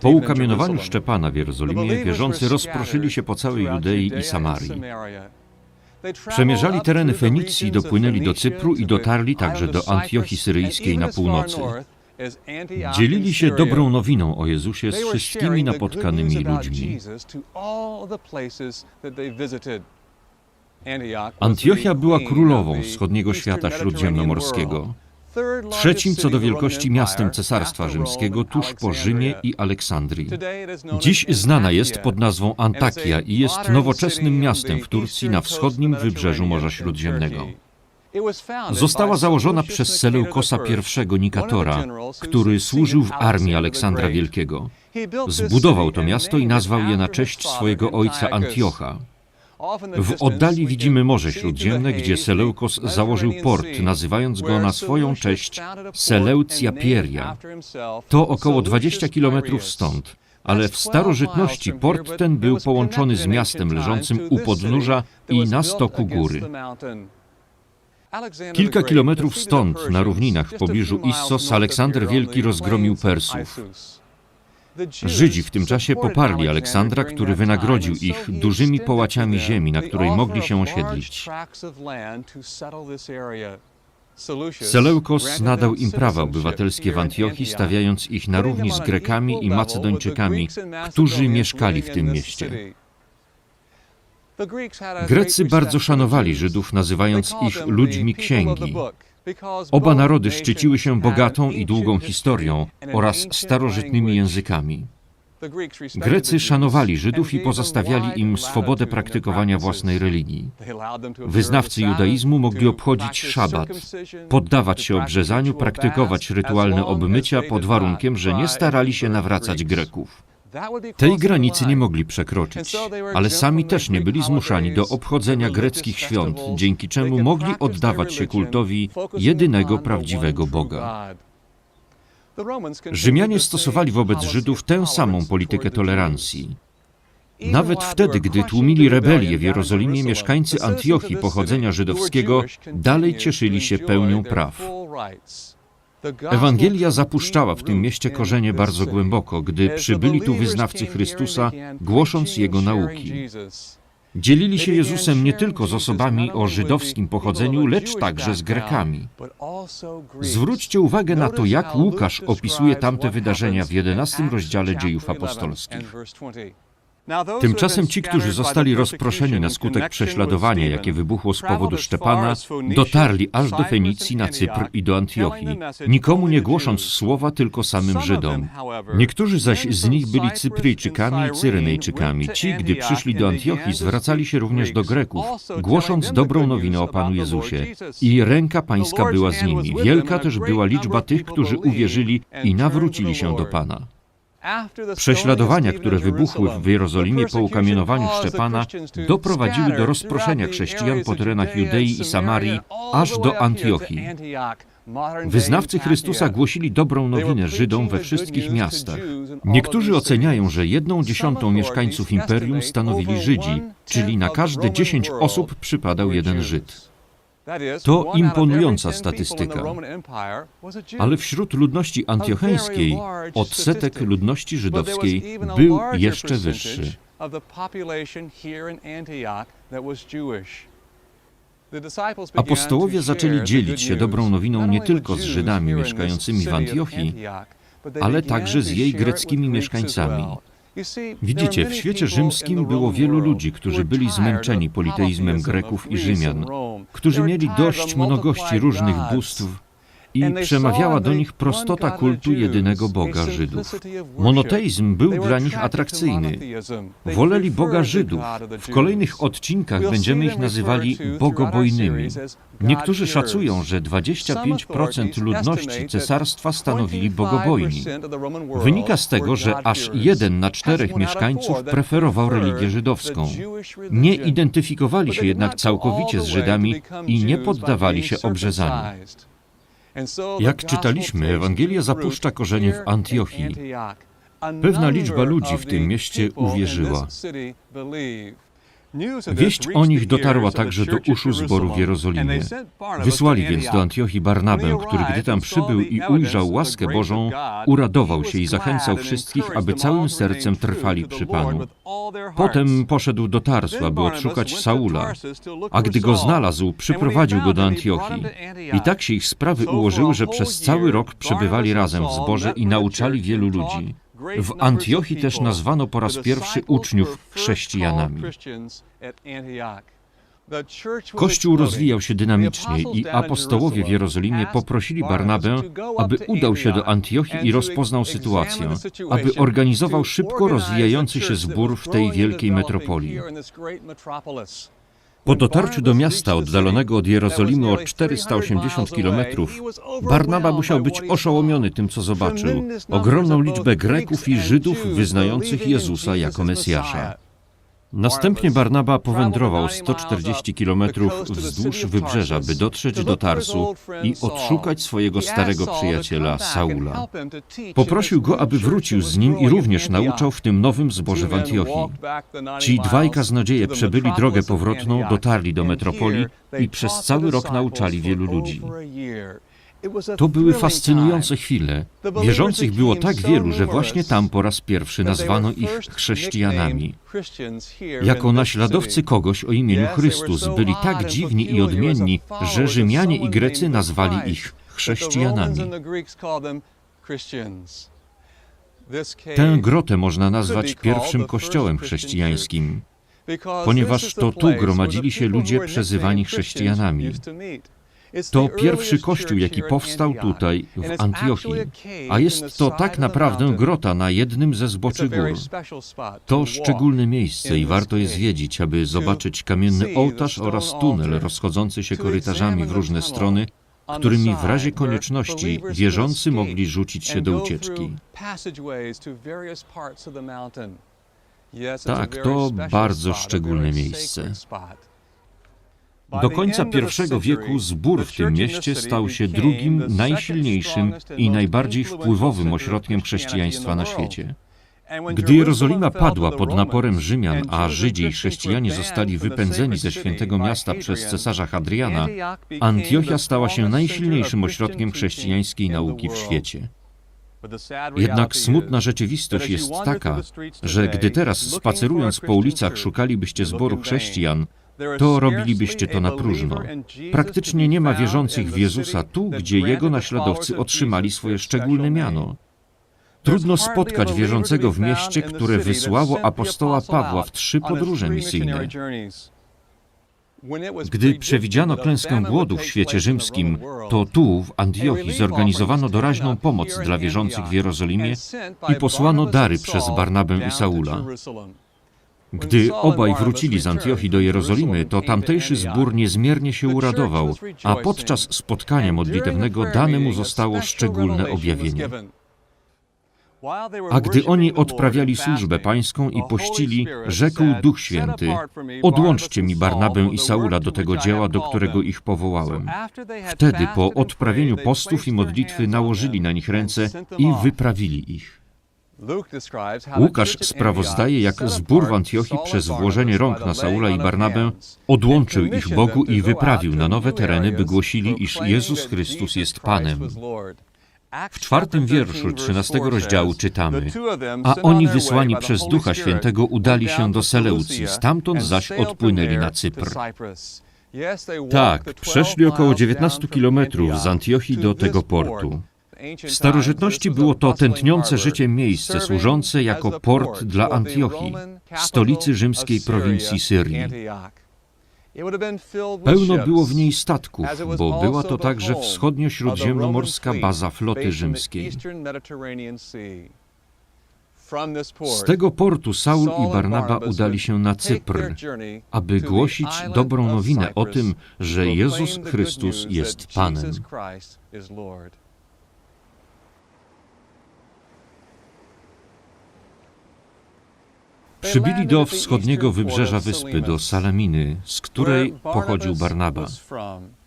Po ukamienowaniu Szczepana w Jerozolimie wierzący rozproszyli się po całej Judei i Samarii. Przemierzali tereny Fenicji, dopłynęli do Cypru i dotarli także do Antiochii Syryjskiej na północy. Dzielili się dobrą nowiną o Jezusie z wszystkimi napotkanymi ludźmi. Antiochia była królową wschodniego świata śródziemnomorskiego, trzecim co do wielkości miastem Cesarstwa Rzymskiego tuż po Rzymie i Aleksandrii. Dziś znana jest pod nazwą Antakia i jest nowoczesnym miastem w Turcji na wschodnim wybrzeżu Morza Śródziemnego. Została założona przez Seleukosa I Nikatora, który służył w armii Aleksandra Wielkiego. Zbudował to miasto i nazwał je na cześć swojego ojca Antiocha. W oddali widzimy Morze Śródziemne, gdzie Seleukos założył port, nazywając go na swoją cześć Seleucja Pieria. To około 20 kilometrów stąd, ale w starożytności port ten był połączony z miastem leżącym u podnóża i na stoku góry. Kilka kilometrów stąd, na równinach w pobliżu Issos, Aleksander Wielki rozgromił Persów. Żydzi w tym czasie poparli Aleksandra, który wynagrodził ich dużymi połaciami ziemi, na której mogli się osiedlić. Seleukos nadał im prawa obywatelskie w Antiochii, stawiając ich na równi z Grekami i Macedończykami, którzy mieszkali w tym mieście. Grecy bardzo szanowali Żydów, nazywając ich ludźmi księgi. Oba narody szczyciły się bogatą i długą historią oraz starożytnymi językami. Grecy szanowali Żydów i pozostawiali im swobodę praktykowania własnej religii. Wyznawcy judaizmu mogli obchodzić szabat, poddawać się obrzezaniu, praktykować rytualne obmycia pod warunkiem, że nie starali się nawracać Greków. Tej granicy nie mogli przekroczyć, ale sami też nie byli zmuszani do obchodzenia greckich świąt, dzięki czemu mogli oddawać się kultowi jedynego prawdziwego Boga. Rzymianie stosowali wobec Żydów tę samą politykę tolerancji. Nawet wtedy, gdy tłumili rebelię w Jerozolimie, mieszkańcy Antiochii pochodzenia żydowskiego dalej cieszyli się pełnią praw. Ewangelia zapuszczała w tym mieście korzenie bardzo głęboko, gdy przybyli tu wyznawcy Chrystusa, głosząc Jego nauki. Dzielili się Jezusem nie tylko z osobami o żydowskim pochodzeniu, lecz także z Grekami. Zwróćcie uwagę na to, jak Łukasz opisuje tamte wydarzenia w 11 rozdziale dziejów apostolskich. Tymczasem ci, którzy zostali rozproszeni na skutek prześladowania, jakie wybuchło z powodu Szczepana, dotarli aż do Fenicji, na Cypr i do Antiochii, nikomu nie głosząc słowa, tylko samym Żydom. Niektórzy zaś z nich byli Cypryjczykami i Cyrenejczykami. Ci, gdy przyszli do Antiochii, zwracali się również do Greków, głosząc dobrą nowinę o Panu Jezusie. I ręka Pańska była z nimi. Wielka też była liczba tych, którzy uwierzyli i nawrócili się do Pana. Prześladowania, które wybuchły w Jerozolimie po ukamienowaniu Szczepana, doprowadziły do rozproszenia chrześcijan po terenach Judei i Samarii aż do Antiochii. Wyznawcy Chrystusa głosili dobrą nowinę Żydom we wszystkich miastach. Niektórzy oceniają, że jedną dziesiątą mieszkańców imperium stanowili Żydzi, czyli na każde dziesięć osób przypadał jeden Żyd. To imponująca statystyka. Ale wśród ludności antiocheńskiej odsetek ludności żydowskiej był jeszcze wyższy. Apostołowie zaczęli dzielić się dobrą nowiną nie tylko z Żydami mieszkającymi w Antiochii, ale także z jej greckimi mieszkańcami. Widzicie, w świecie rzymskim było wielu ludzi, którzy byli zmęczeni politeizmem Greków i Rzymian, którzy mieli dość mnogości różnych bóstw i przemawiała do nich prostota kultu jedynego Boga Żydów. Monoteizm był dla nich atrakcyjny. Woleli Boga Żydów. W kolejnych odcinkach będziemy ich nazywali bogobojnymi. Niektórzy szacują, że 25% ludności cesarstwa stanowili bogobojni. Wynika z tego, że aż jeden na czterech mieszkańców preferował religię żydowską. Nie identyfikowali się jednak całkowicie z Żydami i nie poddawali się obrzezaniu. Jak czytaliśmy, Ewangelia zapuszcza korzenie w Antiochii. Pewna liczba ludzi w tym mieście uwierzyła. Wieść o nich dotarła także do uszu zboru w Jerozolimie. Wysłali więc do Antiochii Barnabę, który gdy tam przybył i ujrzał łaskę Bożą, uradował się i zachęcał wszystkich, aby całym sercem trwali przy Panu. Potem poszedł do Tarsu, aby odszukać Saula, a gdy go znalazł, przyprowadził go do Antiochii. I tak się ich sprawy ułożyły, że przez cały rok przebywali razem w zborze i nauczali wielu ludzi. W Antiochii też nazwano po raz pierwszy uczniów chrześcijanami. Kościół rozwijał się dynamicznie i apostołowie w Jerozolimie poprosili Barnabę, aby udał się do Antiochii i rozpoznał sytuację, aby organizował szybko rozwijający się zbór w tej wielkiej metropolii. Po dotarciu do miasta oddalonego od Jerozolimy o 480 kilometrów, Barnaba musiał być oszołomiony tym, co zobaczył. Ogromną liczbę Greków i Żydów wyznających Jezusa jako Mesjasza. Następnie Barnaba powędrował 140 kilometrów wzdłuż wybrzeża, by dotrzeć do Tarsu i odszukać swojego starego przyjaciela Saula. Poprosił go, aby wrócił z nim i również nauczał w tym nowym zborze w Antiochii. Ci dwaj kaznodzieje przebyli drogę powrotną, dotarli do metropolii i przez cały rok nauczali wielu ludzi. To były fascynujące chwile. Wierzących było tak wielu, że właśnie tam po raz pierwszy nazwano ich chrześcijanami. Jako naśladowcy kogoś o imieniu Chrystus byli tak dziwni i odmienni, że Rzymianie i Grecy nazwali ich chrześcijanami. Tę grotę można nazwać pierwszym kościołem chrześcijańskim, ponieważ to tu gromadzili się ludzie przezywani chrześcijanami. To pierwszy kościół, jaki powstał tutaj, w Antiochii, a jest to tak naprawdę grota na jednym ze zboczy gór. To szczególne miejsce i warto je zwiedzić, aby zobaczyć kamienny ołtarz oraz tunel rozchodzący się korytarzami w różne strony, którymi w razie konieczności wierzący mogli rzucić się do ucieczki. Tak, to bardzo szczególne miejsce. Do końca I wieku zbór w tym mieście stał się drugim najsilniejszym i najbardziej wpływowym ośrodkiem chrześcijaństwa na świecie. Gdy Jerozolima padła pod naporem Rzymian, a Żydzi i chrześcijanie zostali wypędzeni ze świętego miasta przez cesarza Hadriana, Antiochia stała się najsilniejszym ośrodkiem chrześcijańskiej nauki w świecie. Jednak smutna rzeczywistość jest taka, że gdy teraz spacerując po ulicach szukalibyście zboru chrześcijan, to robilibyście to na próżno. Praktycznie nie ma wierzących w Jezusa tu, gdzie Jego naśladowcy otrzymali swoje szczególne miano. Trudno spotkać wierzącego w mieście, które wysłało apostoła Pawła w trzy podróże misyjne. Gdy przewidziano klęskę głodu w świecie rzymskim, to tu, w Antiochii, zorganizowano doraźną pomoc dla wierzących w Jerozolimie i posłano dary przez Barnabę i Saula. Gdy obaj wrócili z Antiochii do Jerozolimy, to tamtejszy zbór niezmiernie się uradował, a podczas spotkania modlitewnego dane mu zostało szczególne objawienie. A gdy oni odprawiali służbę pańską i pościli, rzekł Duch Święty: Odłączcie mi Barnabę i Saula do tego dzieła, do którego ich powołałem. Wtedy, po odprawieniu postów i modlitwy, nałożyli na nich ręce i wyprawili ich. Łukasz sprawozdaje, jak zbór w Antiochii przez włożenie rąk na Saula i Barnabę odłączył ich Bogu i wyprawił na nowe tereny, by głosili, iż Jezus Chrystus jest Panem. W czwartym wierszu trzynastego rozdziału czytamy, a oni wysłani przez Ducha Świętego udali się do Seleucji, stamtąd zaś odpłynęli na Cypr. Tak, przeszli około 19 kilometrów z Antiochii do tego portu. W starożytności było to tętniące życie miejsce służące jako port dla Antiochii, stolicy rzymskiej prowincji Syrii. Pełno było w niej statków, bo była to także wschodnio-śródziemnomorska baza floty rzymskiej. Z tego portu Saul i Barnaba udali się na Cypr, aby głosić dobrą nowinę o tym, że Jezus Chrystus jest Panem. Przybyli do wschodniego wybrzeża wyspy, do Salaminy, z której pochodził Barnaba.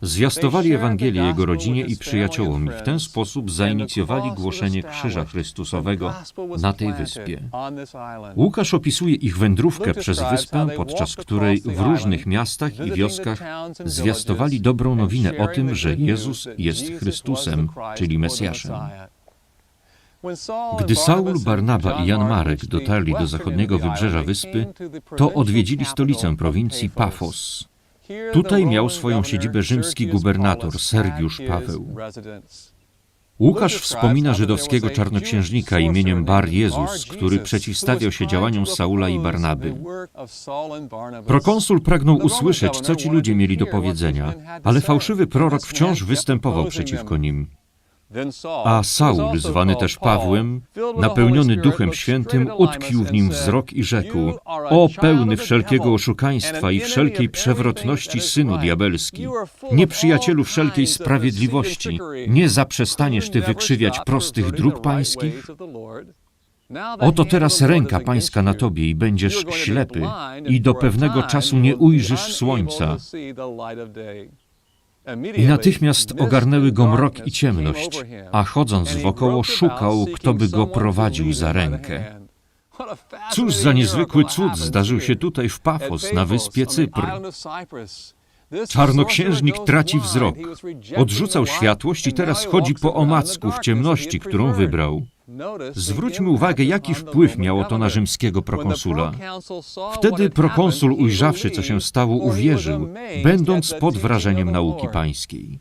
Zwiastowali Ewangelię jego rodzinie i przyjaciołom. I w ten sposób zainicjowali głoszenie krzyża Chrystusowego na tej wyspie. Łukasz opisuje ich wędrówkę przez wyspę, podczas której w różnych miastach i wioskach zwiastowali dobrą nowinę o tym, że Jezus jest Chrystusem, czyli Mesjaszem. Gdy Saul, Barnaba i Jan Marek dotarli do zachodniego wybrzeża wyspy, to odwiedzili stolicę prowincji Pafos. Tutaj miał swoją siedzibę rzymski gubernator Sergiusz Paweł. Łukasz wspomina żydowskiego czarnoksiężnika imieniem Bar Jezus, który przeciwstawiał się działaniom Saula i Barnaby. Prokonsul pragnął usłyszeć, co ci ludzie mieli do powiedzenia, ale fałszywy prorok wciąż występował przeciwko nim. A Saul, zwany też Pawłem, napełniony Duchem Świętym, utkwił w nim wzrok i rzekł: O pełny wszelkiego oszukaństwa i wszelkiej przewrotności synu diabelski, nieprzyjacielu wszelkiej sprawiedliwości, nie zaprzestaniesz ty wykrzywiać prostych dróg pańskich? Oto teraz ręka pańska na tobie i będziesz ślepy, i do pewnego czasu nie ujrzysz słońca. I natychmiast ogarnęły go mrok i ciemność, a chodząc wokoło szukał, kto by go prowadził za rękę. Cóż za niezwykły cud zdarzył się tutaj w Pafos, na wyspie Cypr. Czarnoksiężnik traci wzrok, odrzucał światłość i teraz chodzi po omacku w ciemności, którą wybrał. Zwróćmy uwagę, jaki wpływ miało to na rzymskiego prokonsula. Wtedy prokonsul, ujrzawszy, co się stało, uwierzył, będąc pod wrażeniem nauki pańskiej.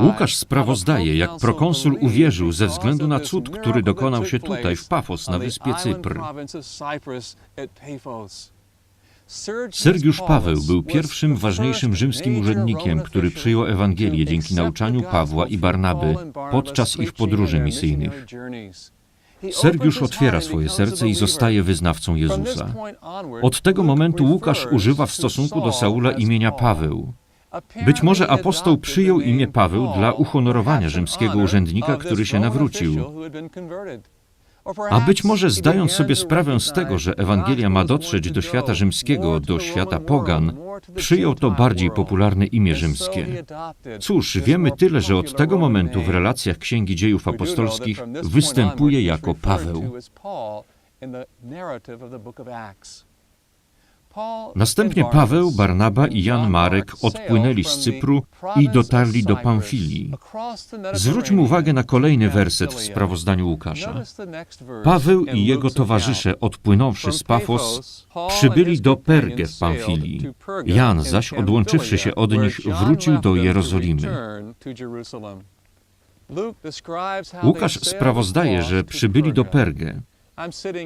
Łukasz sprawozdaje, jak prokonsul uwierzył ze względu na cud, który dokonał się tutaj, w Pafos, na wyspie Cypr. Sergiusz Paweł był pierwszym ważniejszym rzymskim urzędnikiem, który przyjął Ewangelię dzięki nauczaniu Pawła i Barnaby podczas ich podróży misyjnych. Sergiusz otwiera swoje serce i zostaje wyznawcą Jezusa. Od tego momentu Łukasz używa w stosunku do Saula imienia Paweł. Być może apostoł przyjął imię Paweł dla uhonorowania rzymskiego urzędnika, który się nawrócił. A być może zdając sobie sprawę z tego, że Ewangelia ma dotrzeć do świata rzymskiego, do świata pogan, przyjął to bardziej popularne imię rzymskie. Cóż, wiemy tyle, że od tego momentu w relacjach Księgi Dziejów Apostolskich występuje jako Paweł. Następnie Paweł, Barnaba i Jan Marek odpłynęli z Cypru i dotarli do Pamfilii. Zwróćmy uwagę na kolejny werset w sprawozdaniu Łukasza. Paweł i jego towarzysze, odpłynąwszy z Pafos, przybyli do Pergę w Pamfilii. Jan zaś, odłączywszy się od nich, wrócił do Jerozolimy. Łukasz sprawozdaje, że przybyli do Pergę.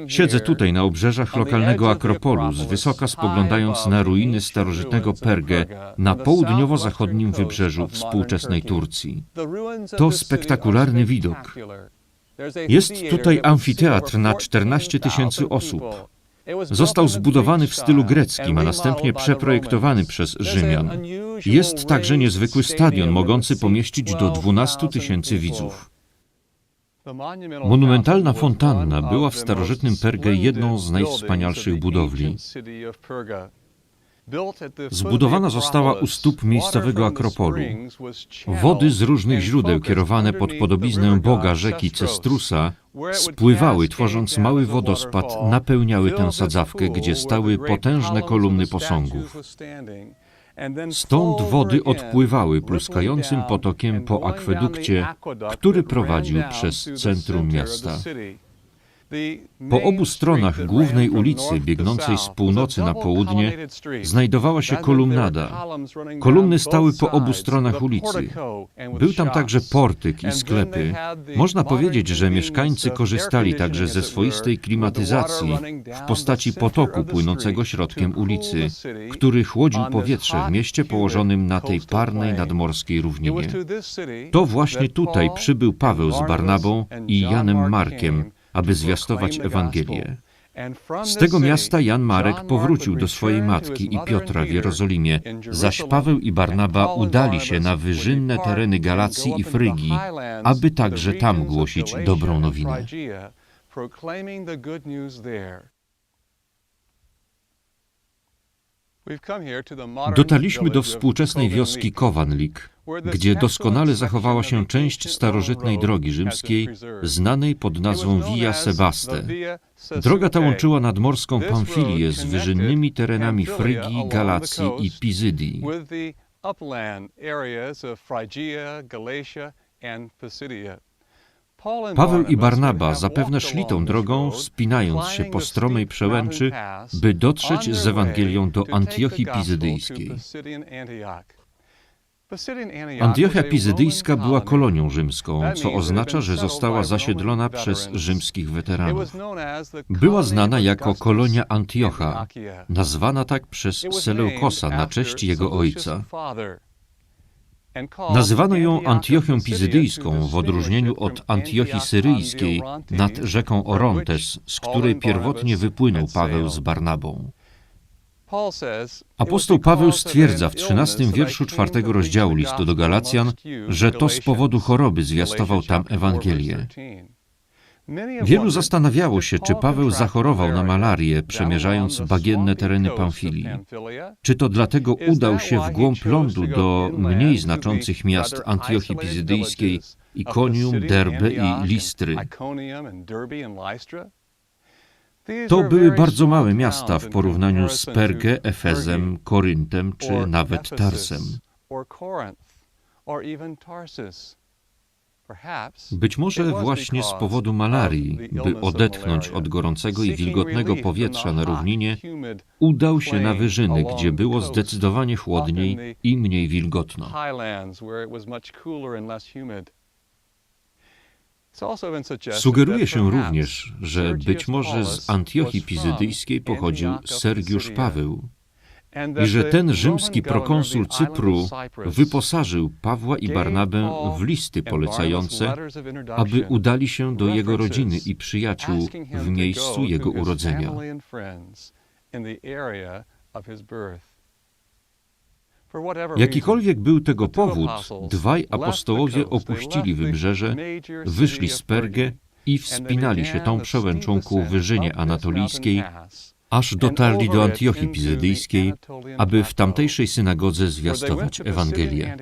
Siedzę tutaj na obrzeżach lokalnego Akropolu, z wysoka spoglądając na ruiny starożytnego Pergę na południowo-zachodnim wybrzeżu współczesnej Turcji. To spektakularny widok. Jest tutaj amfiteatr na 14 tysięcy osób. Został zbudowany w stylu greckim, a następnie przeprojektowany przez Rzymian. Jest także niezwykły stadion mogący pomieścić do 12 tysięcy widzów. Monumentalna fontanna była w starożytnym Pergę jedną z najwspanialszych budowli. Zbudowana została u stóp miejscowego Akropolu. Wody z różnych źródeł kierowane pod podobiznę boga rzeki Cestrusa spływały, tworząc mały wodospad, napełniały tę sadzawkę, gdzie stały potężne kolumny posągów. Stąd wody odpływały pluskającym potokiem po akwedukcie, który prowadził przez centrum miasta. Po obu stronach głównej ulicy, biegnącej z północy na południe, znajdowała się kolumnada. Kolumny stały po obu stronach ulicy. Był tam także portyk i sklepy. Można powiedzieć, że mieszkańcy korzystali także ze swoistej klimatyzacji w postaci potoku płynącego środkiem ulicy, który chłodził powietrze w mieście położonym na tej parnej nadmorskiej równinie. To właśnie tutaj przybył Paweł z Barnabą i Janem Markiem, aby zwiastować Ewangelię. Z tego miasta Jan Marek powrócił do swojej matki i Piotra w Jerozolimie, zaś Paweł i Barnaba udali się na wyżynne tereny Galacji i Frygii, aby także tam głosić dobrą nowinę. Dotarliśmy do współczesnej wioski Kovanlik, gdzie doskonale zachowała się część starożytnej drogi rzymskiej, znanej pod nazwą Via Sebaste. Droga ta łączyła nadmorską Pamfilię z wyżynnymi terenami Frygii, Galacji i Pizydii. Paweł i Barnaba zapewne szli tą drogą, wspinając się po stromej przełęczy, by dotrzeć z Ewangelią do Antiochii Pizydyjskiej. Antiochia Pizydyjska była kolonią rzymską, co oznacza, że została zasiedlona przez rzymskich weteranów. Była znana jako kolonia Antiocha, nazwana tak przez Seleukosa na cześć jego ojca. Nazywano ją Antiochią Pizydyjską w odróżnieniu od Antiochii Syryjskiej nad rzeką Orontes, z której pierwotnie wypłynął Paweł z Barnabą. Apostoł Paweł stwierdza w 13 wierszu czwartego rozdziału listu do Galacjan, że to z powodu choroby zwiastował tam Ewangelię. Wielu zastanawiało się, czy Paweł zachorował na malarię, przemierzając bagienne tereny Pamfilii. Czy to dlatego udał się w głąb lądu do mniej znaczących miast Antiochii Pizydyjskiej, Ikonium, Derbe i Listry? To były bardzo małe miasta w porównaniu z Pergę, Efezem, Koryntem czy nawet Tarsem. Być może właśnie z powodu malarii, by odetchnąć od gorącego i wilgotnego powietrza na równinie, udał się na wyżyny, gdzie było zdecydowanie chłodniej i mniej wilgotno. Sugeruje się również, że być może z Antiochii Pizydyjskiej pochodził Sergiusz Paweł i że ten rzymski prokonsul Cypru wyposażył Pawła i Barnabę w listy polecające, aby udali się do jego rodziny i przyjaciół w miejscu jego urodzenia. Jakikolwiek był tego powód, dwaj apostołowie opuścili wybrzeże, wyszli z Pergę i wspinali się tą przełęczą ku wyżynie anatolijskiej, aż dotarli do Antiochii Pizydyjskiej, aby w tamtejszej synagodze zwiastować Ewangelię.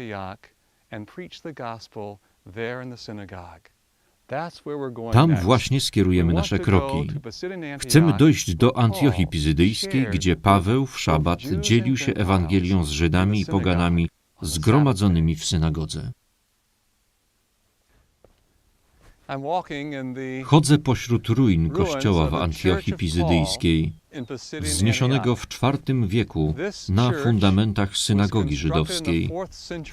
Tam właśnie skierujemy nasze kroki. Chcemy dojść do Antiochii Pizydyjskiej, gdzie Paweł w szabat dzielił się Ewangelią z Żydami i poganami zgromadzonymi w synagodze. Chodzę pośród ruin kościoła w Antiochii Pizydyjskiej, wzniesionego w IV wieku na fundamentach synagogi żydowskiej,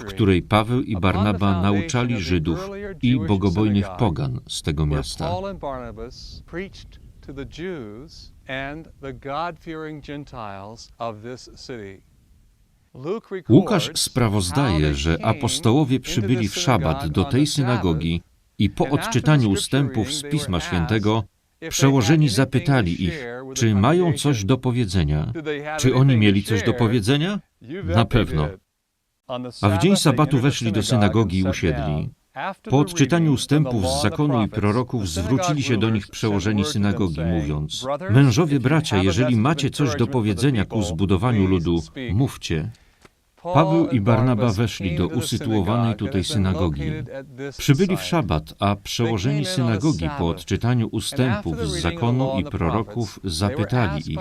w której Paweł i Barnaba nauczali Żydów i bogobojnych pogan z tego miasta. Łukasz sprawozdaje, że apostołowie przybyli w szabat do tej synagogi i po odczytaniu ustępów z Pisma Świętego Przełożeni zapytali ich, czy mają coś do powiedzenia. Czy oni mieli coś do powiedzenia? Na pewno. A w dzień sabatu weszli do synagogi i usiedli. Po odczytaniu ustępów z zakonu i proroków zwrócili się do nich przełożeni synagogi, mówiąc: Mężowie bracia, jeżeli macie coś do powiedzenia ku zbudowaniu ludu, mówcie. Paweł i Barnaba weszli do usytuowanej tutaj synagogi. Przybyli w szabat, a przełożeni synagogi po odczytaniu ustępów z zakonu i proroków zapytali ich,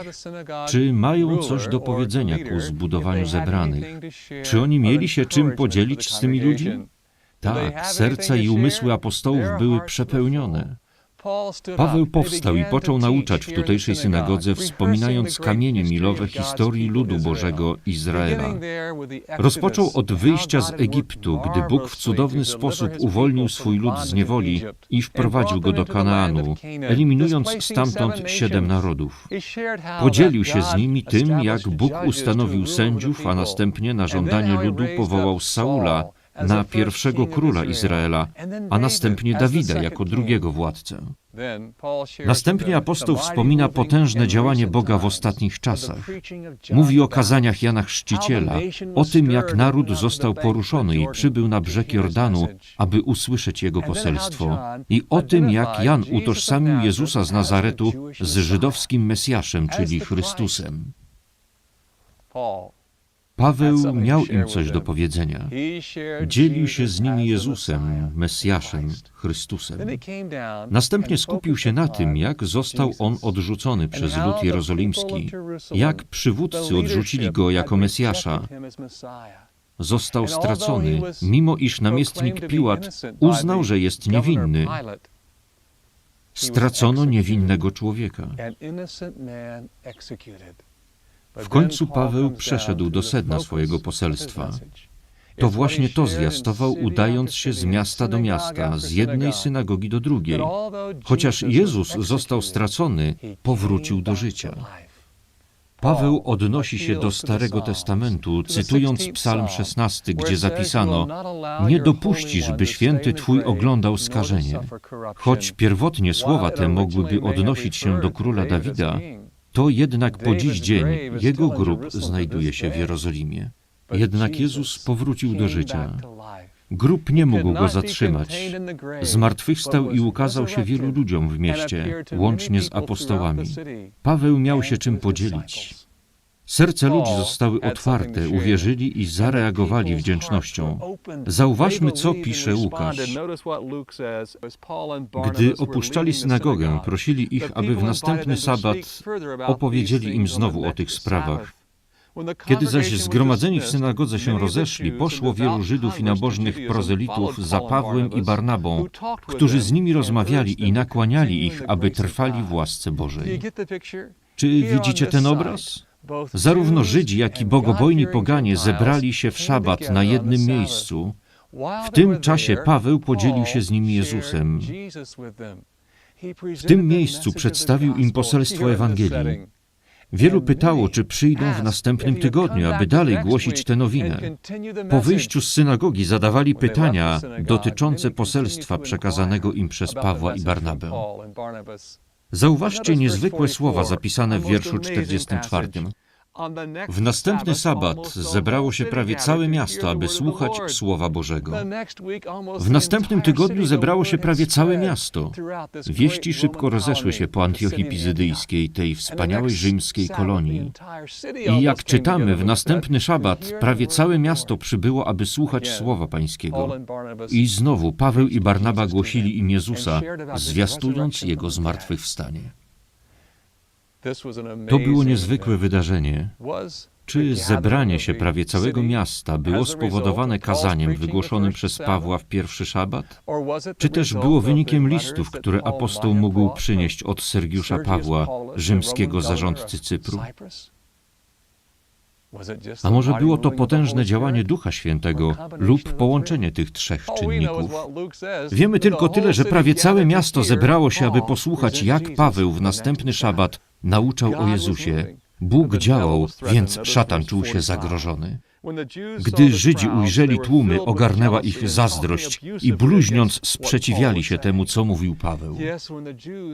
czy mają coś do powiedzenia ku zbudowaniu zebranych. Czy oni mieli się czym podzielić z tymi ludźmi? Tak, serca i umysły apostołów były przepełnione. Paweł powstał i począł nauczać w tutejszej synagodze, wspominając kamienie milowe historii ludu Bożego Izraela. Rozpoczął od wyjścia z Egiptu, gdy Bóg w cudowny sposób uwolnił swój lud z niewoli i wprowadził go do Kanaanu, eliminując stamtąd siedem narodów. Podzielił się z nimi tym, jak Bóg ustanowił sędziów, a następnie na żądanie ludu powołał Saula, na pierwszego króla Izraela, a następnie Dawida jako drugiego władcę. Następnie apostoł wspomina potężne działanie Boga w ostatnich czasach. Mówi o kazaniach Jana Chrzciciela, o tym, jak naród został poruszony i przybył na brzeg Jordanu, aby usłyszeć jego poselstwo, i o tym, jak Jan utożsamił Jezusa z Nazaretu z żydowskim Mesjaszem, czyli Chrystusem. Paweł miał im coś do powiedzenia. Dzielił się z nimi Jezusem, Mesjaszem, Chrystusem. Następnie skupił się na tym, jak został on odrzucony przez lud jerozolimski, jak przywódcy odrzucili go jako Mesjasza. Został stracony, mimo iż namiestnik Piłat uznał, że jest niewinny. Stracono niewinnego człowieka. W końcu Paweł przeszedł do sedna swojego poselstwa. To właśnie to zwiastował, udając się z miasta do miasta, z jednej synagogi do drugiej. Chociaż Jezus został stracony, powrócił do życia. Paweł odnosi się do Starego Testamentu, cytując Psalm 16, gdzie zapisano: Nie dopuścisz, by święty Twój oglądał skażenie. Choć pierwotnie słowa te mogłyby odnosić się do króla Dawida, to jednak po dziś dzień jego grób znajduje się w Jerozolimie. Jednak Jezus powrócił do życia. Grób nie mógł go zatrzymać. Zmartwychwstał i ukazał się wielu ludziom w mieście, łącznie z apostołami. Paweł miał się czym podzielić. Serce ludzi zostały otwarte, uwierzyli i zareagowali wdzięcznością. Zauważmy, co pisze Łukasz. Gdy opuszczali synagogę, prosili ich, aby w następny sabat opowiedzieli im znowu o tych sprawach. Kiedy zaś zgromadzeni w synagodze się rozeszli, poszło wielu Żydów i nabożnych prozelitów za Pawłem i Barnabą, którzy z nimi rozmawiali i nakłaniali ich, aby trwali w łasce Bożej. Czy widzicie ten obraz? Zarówno Żydzi, jak i bogobojni poganie zebrali się w szabat na jednym miejscu. W tym czasie Paweł podzielił się z nimi Jezusem. W tym miejscu przedstawił im poselstwo Ewangelii. Wielu pytało, czy przyjdą w następnym tygodniu, aby dalej głosić tę nowinę. Po wyjściu z synagogi zadawali pytania dotyczące poselstwa przekazanego im przez Pawła i Barnabę. Zauważcie niezwykłe słowa zapisane w wierszu 44. W następny sabat zebrało się prawie całe miasto, aby słuchać Słowa Bożego. W następnym tygodniu zebrało się prawie całe miasto. Wieści szybko rozeszły się po Antiochii Pizydyjskiej, tej wspaniałej rzymskiej kolonii. I jak czytamy, w następny szabat prawie całe miasto przybyło, aby słuchać Słowa Pańskiego. I znowu Paweł i Barnaba głosili im Jezusa, zwiastując Jego zmartwychwstanie. To było niezwykłe wydarzenie. Czy zebranie się prawie całego miasta było spowodowane kazaniem wygłoszonym przez Pawła w pierwszy szabat? Czy też było wynikiem listów, które apostoł mógł przynieść od Sergiusza Pawła, rzymskiego zarządcy Cypru? A może było to potężne działanie Ducha Świętego lub połączenie tych trzech czynników? Wiemy tylko tyle, że prawie całe miasto zebrało się, aby posłuchać, jak Paweł w następny szabat nauczał o Jezusie. Bóg działał, więc szatan czuł się zagrożony. Gdy Żydzi ujrzeli tłumy, ogarnęła ich zazdrość i bluźniąc sprzeciwiali się temu, co mówił Paweł.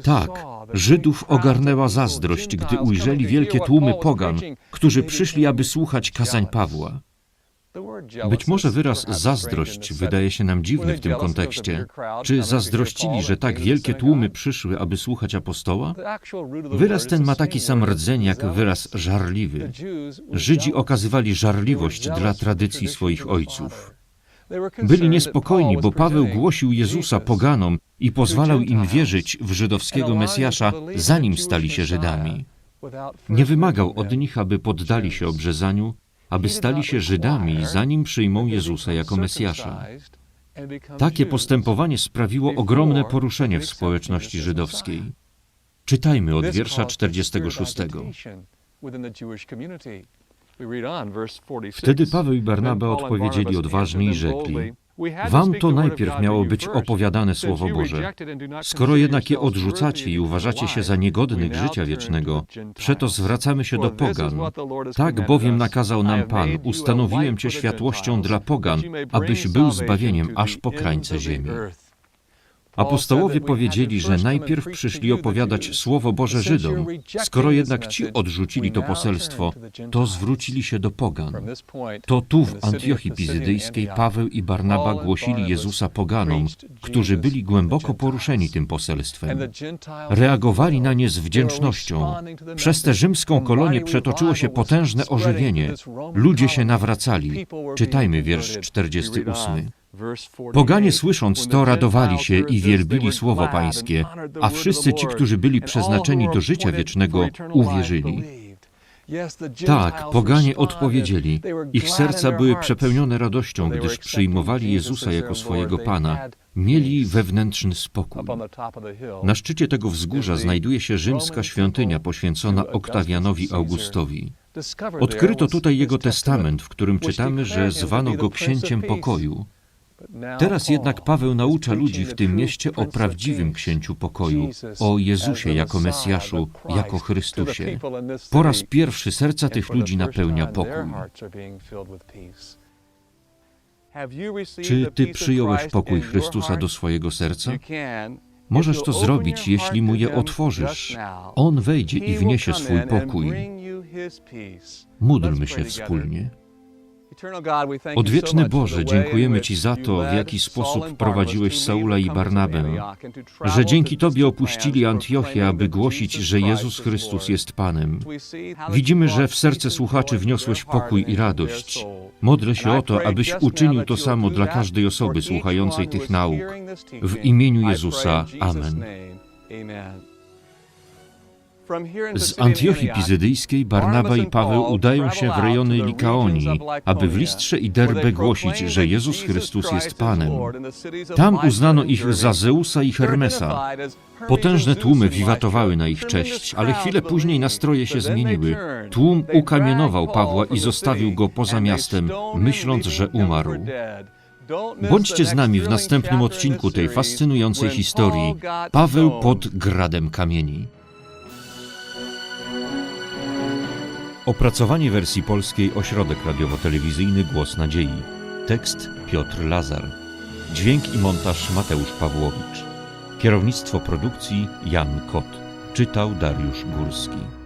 Tak, Żydów ogarnęła zazdrość, gdy ujrzeli wielkie tłumy pogan, którzy przyszli, aby słuchać kazań Pawła. Być może wyraz zazdrość wydaje się nam dziwny w tym kontekście. Czy zazdrościli, że tak wielkie tłumy przyszły, aby słuchać apostoła? Wyraz ten ma taki sam rdzeń jak wyraz żarliwy. Żydzi okazywali żarliwość dla tradycji swoich ojców. Byli niespokojni, bo Paweł głosił Jezusa poganom i pozwalał im wierzyć w żydowskiego Mesjasza, zanim stali się Żydami. Nie wymagał od nich, aby poddali się obrzezaniu, aby stali się Żydami, zanim przyjmą Jezusa jako Mesjasza. Takie postępowanie sprawiło ogromne poruszenie w społeczności żydowskiej. Czytajmy od wiersza 46. Wtedy Paweł i Barnaba odpowiedzieli odważnie i rzekli: Wam to najpierw miało być opowiadane Słowo Boże. Skoro jednak je odrzucacie i uważacie się za niegodnych życia wiecznego, przeto zwracamy się do pogan. Tak bowiem nakazał nam Pan, ustanowiłem Cię światłością dla pogan, abyś był zbawieniem aż po krańce ziemi. Apostołowie powiedzieli, że najpierw przyszli opowiadać Słowo Boże Żydom. Skoro jednak ci odrzucili to poselstwo, to zwrócili się do pogan. To tu w Antiochii Pizydyjskiej Paweł i Barnaba głosili Jezusa poganom, którzy byli głęboko poruszeni tym poselstwem. Reagowali na nie z wdzięcznością. Przez tę rzymską kolonię przetoczyło się potężne ożywienie. Ludzie się nawracali. Czytajmy wiersz 48. Poganie słysząc to radowali się i wielbili słowo Pańskie, a wszyscy ci, którzy byli przeznaczeni do życia wiecznego, uwierzyli. Tak, poganie odpowiedzieli. Ich serca były przepełnione radością, gdyż przyjmowali Jezusa jako swojego Pana. Mieli wewnętrzny spokój. Na szczycie tego wzgórza znajduje się rzymska świątynia poświęcona Oktawianowi Augustowi. Odkryto tutaj jego testament, w którym czytamy, że zwano go księciem pokoju. Teraz jednak Paweł naucza ludzi w tym mieście o prawdziwym księciu pokoju, o Jezusie jako Mesjaszu, jako Chrystusie. Po raz pierwszy serca tych ludzi napełnia pokój. Czy ty przyjąłeś pokój Chrystusa do swojego serca? Możesz to zrobić, jeśli mu je otworzysz. On wejdzie i wniesie swój pokój. Módlmy się wspólnie. Odwieczny Boże, dziękujemy Ci za to, w jaki sposób prowadziłeś Saula i Barnabę, że dzięki Tobie opuścili Antiochię, aby głosić, że Jezus Chrystus jest Panem. Widzimy, że w serce słuchaczy wniosłeś pokój i radość. Modlę się o to, abyś uczynił to samo dla każdej osoby słuchającej tych nauk. W imieniu Jezusa. Amen. Z Antiochii Pizydyjskiej Barnaba i Paweł udają się w rejony Likaonii, aby w Listrze i Derbe głosić, że Jezus Chrystus jest Panem. Tam uznano ich za Zeusa i Hermesa. Potężne tłumy wiwatowały na ich cześć, ale chwilę później nastroje się zmieniły. Tłum ukamienował Pawła i zostawił go poza miastem, myśląc, że umarł. Bądźcie z nami w następnym odcinku tej fascynującej historii. Paweł pod gradem kamieni. Opracowanie wersji polskiej Ośrodek Radiowo-Telewizyjny Głos Nadziei. Tekst Piotr Lazar. Dźwięk i montaż Mateusz Pawłowicz. Kierownictwo produkcji Jan Kot. Czytał Dariusz Górski.